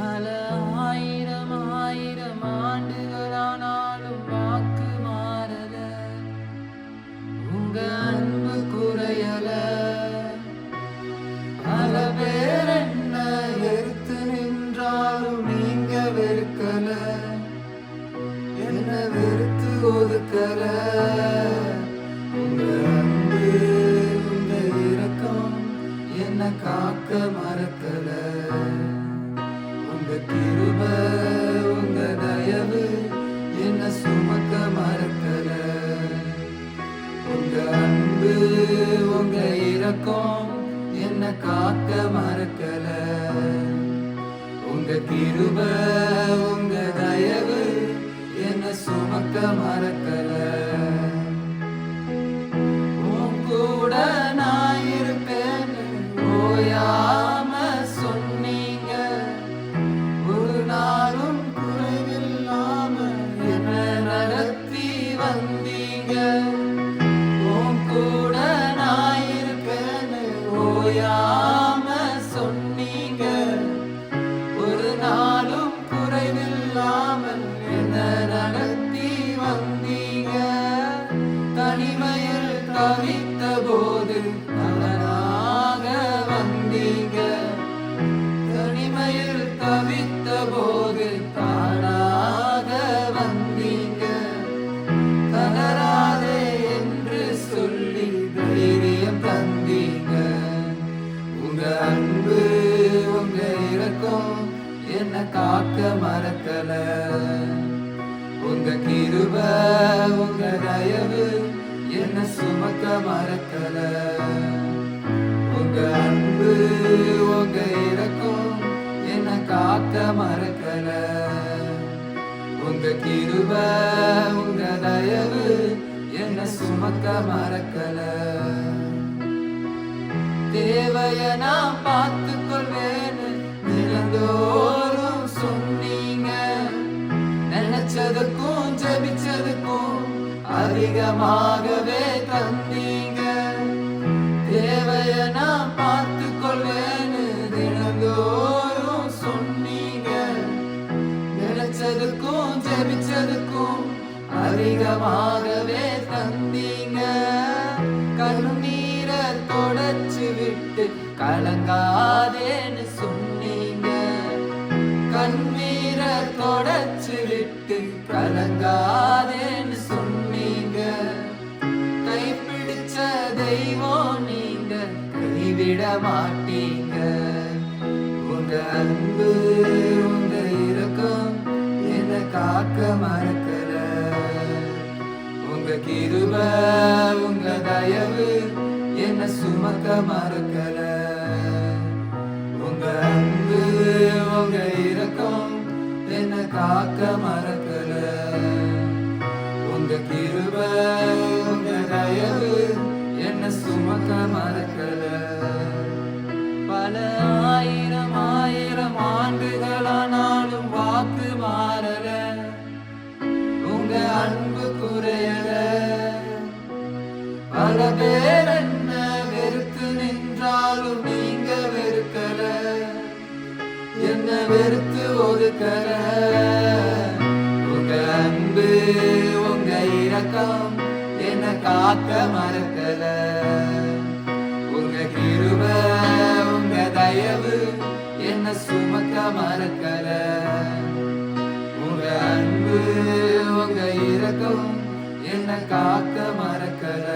பல ஆயிரம் ஆயிரம் ஆண்டுகளானாலும் வாக்கு மாறல. உங்க அன்பு குறையல. பல பேர் என்ன எதிர்த்து நின்றாலும் நீங்க வெறுக்கல. என்ன வெறுத்து ஒதுக்கல. காக்க மறக்கல. உங்க கிருப உங்க தயவு என்ன சுமக்க மறக்கல. உன் கூட நான் இருப்பேன் ஓயாம சொன்னீங்க. ஒரு நாளும் குறைவில்லாம என்ன நடத்தி வந்தீங்க. உன் கூட ஓயாம சொன்னீங்க. ஒரு நாளும் குறைவில்லாமல் என்ன நடத்தி வந்தீங்க? தனிமையில் தவித்த போ என்ன காக்க மறக்கல? உங்க கிருப உங்க தயவு என்ன சுமக்க மறக்கல? உங்க அன்பு உங்க இறக்கம் என்ன காக்க மறக்கல? உங்க கிருப உங்க தயவு என்ன சுமக்க மறக்கல? தேவைய நான் பார்த்து அதிகமாகவே தந்தீங்க. தேவைய நான் பார்த்து கொள்வேன்னு தினந்தோறும் சொன்னீங்க. நினைச்சதுக்கும் ஜெபிச்சதுக்கும் அதிகமாகவே தந்தீங்க. கண்ணீரை தொடச்சு விட்டு கலங்காதேன்னு சொன்னீங்க. கண்ணீரை தொடச்சு விட்டு கலங்காதேன்னு சொன்ன தெய்வம் நீங்க கைவிட மாட்டீங்க. உங்க அன்பு உங்க இரக்கம் என்ன காக்க மறக்கல. உங்க கிருப உங்க தயவு என்ன சுமக்க மறக்கல. உங்க அன்பு உங்க இரக்கம் என்ன காக்க மறக்கல. பல பேர் என்ன வெறுத்து நின்றாலும் நீங்க வெறுக்கல? என்ன வெறுத்து ஒதுக்கல? உங்க அன்பு உங்க இரக்கம் என்ன காக்க மறக்கல? உங்க கிருப உங்க தயவு என்ன சுமக்க மறக்கல? உங்க அன்பு உங்க இரக்கம் என்ன காக்க மறக்கல?